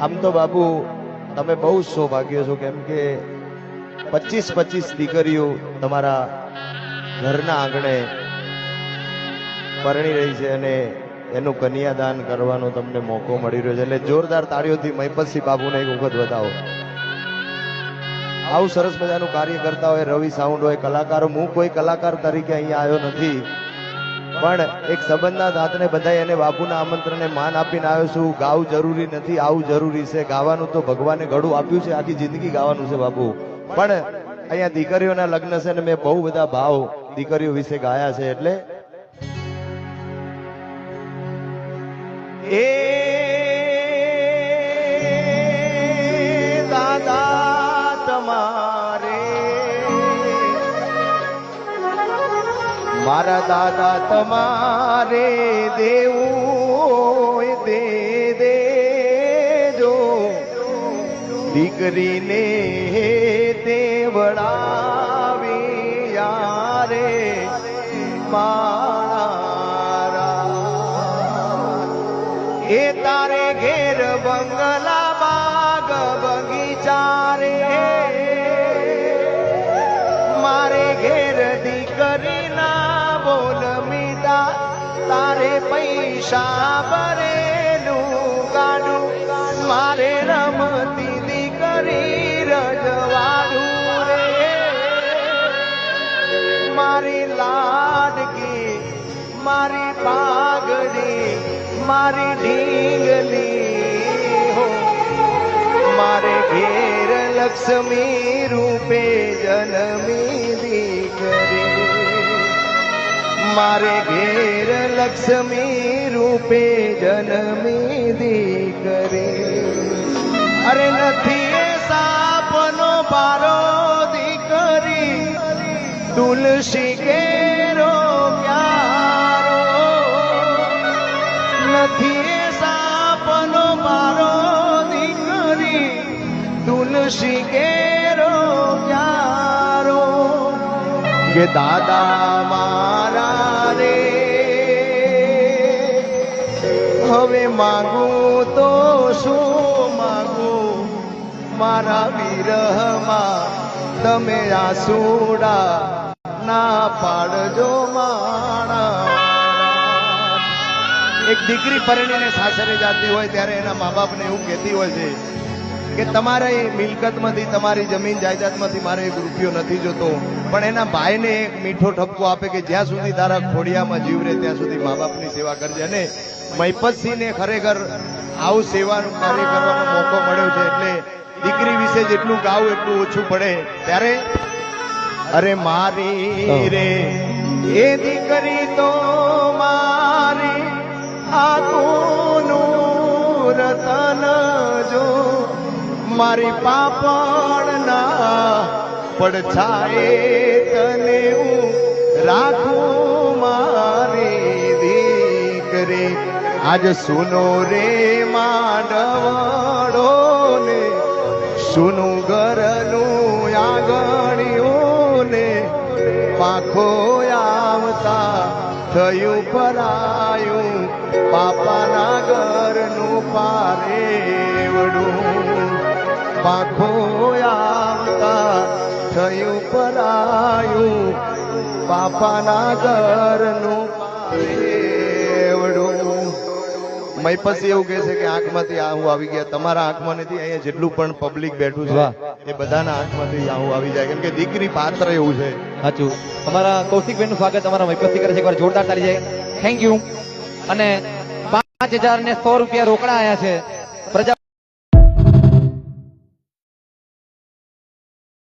આમ તો બાપુ, તમે બહુ જ સૌભાગ્ય છો કેમ કે પચીસ પચીસ દીકરીઓ તમારા ઘરના આંગણે પરણી રહી છે અને એનું કન્યાદાન કરવાનો તમને મોકો મળી રહ્યો છે. એટલે જોરદાર તાળીઓથી મહિપતસિંહ બાબુને એક વખત બતાવો. આવું સરસ મજાનું કાર્ય કરતા હોય રવિ સાઉન્ડ હોય, કલાકારો, હું કોઈ કલાકાર તરીકે અહીંયા આવ્યો નથી. પણ એક સંબંધના દાંતને બધાય એને બાપુના આમંત્રણને માન આપીને આવ્યો છું. ગાવું જરૂરી નથી, આવું જરૂરી છે. ગાવાનું તો ભગવાને ઘડું આપ્યું છે. આખી જિંદગી ગાવાનું છે બાપુ. પણ અહીંયા દીકરીઓના લગ્ન છે ને મેં બહુ બધા ભાવ દીકરીઓ વિશે ગાયા છે એટલે. એ મારા દાદા તમારે દેવું દે દેજો દીકરીને દેવડાવી યારે મારા એ તારે ઘેર બંગલા બાગ બગીચા રે મારે ઘેર દીકરી ના બોલ મીઠા તારે પૈસા ભરેલું ગાડું, મારે રમતી દીકરી રજવાડું રે. મારી લાડકી, મારી પાઘડી, મારી ઢીંગલી હો. મારે ઘેર લક્ષ્મી રૂપે જન્મી દીકરી. મારે ઘેર લક્ષ્મી રૂપે જન્મી દીકરી. અરે નથી સાપનો પારો દીકરી. તુલસી કેરો પ્યારો. નથી સાપનો પારો દીકરી. તુલસી કેરો પ્યારો. કે દાદા મારા હવે માગું તો શું માગું? મારા વિરહમાં તમે આસુડા ના પાડજો માણા એક દીકરી પરણીને સાસરે જાતી હોય ત્યારે એના મા બાપને એવું કહેતી હોય છે કે તમારે એ મિલકતમાંથી તમારી જમીન જાયદાદમાંથી મારે એક રૂપિયો નથી જોતો. પણ એના ભાઈને એક મીઠો ઠપકો આપે કે જ્યાં સુધી તારા ખોડિયામાં જીવ રહે ત્યાં સુધી મા બાપની સેવા કરજે. અને મહિપતસિંહને ખરેખર આવું સેવાનું કાર્ય કરવાનો મોકો મળ્યો છે એટલે દીકરી વિશે જેટલું ગાવું એટલું ઓછું પડે. ત્યારે અરે મારી રે એ દીકરી તો મારી આખુનું રતન જો મારી પાપણના પડછાએ તને હું રાખું મારી દીકરી. આજ સુનો રે માડવાડો ને સુનું ઘરનું આગળિયું ને પાખો આવતા થયું પરાયું પાપાના ઘરનું પારેવડું પાખો આવતા થયું પરાયું બાપાના ઘરનું મય પછી એવું કહે છે કે આંખમાંથી આહું આવી ગયા. તમારા આંખમાં નથી અહીંયા જેટલું પણ પબ્લિક બેઠું છે એ બધાના આંખમાંથી આહું આવી જાય. કેમ કે દીકરી પાત્ર એવું છે. સાચું. અમારા કૌશિકબેનનું સ્વાગત અમારા મહિપતથી કરે છે. એકવાર જોરદાર તાલી જાય. થેન્ક યુ અને પાંચ હજાર ને સો રૂપિયા રોકડા આવ્યા છે.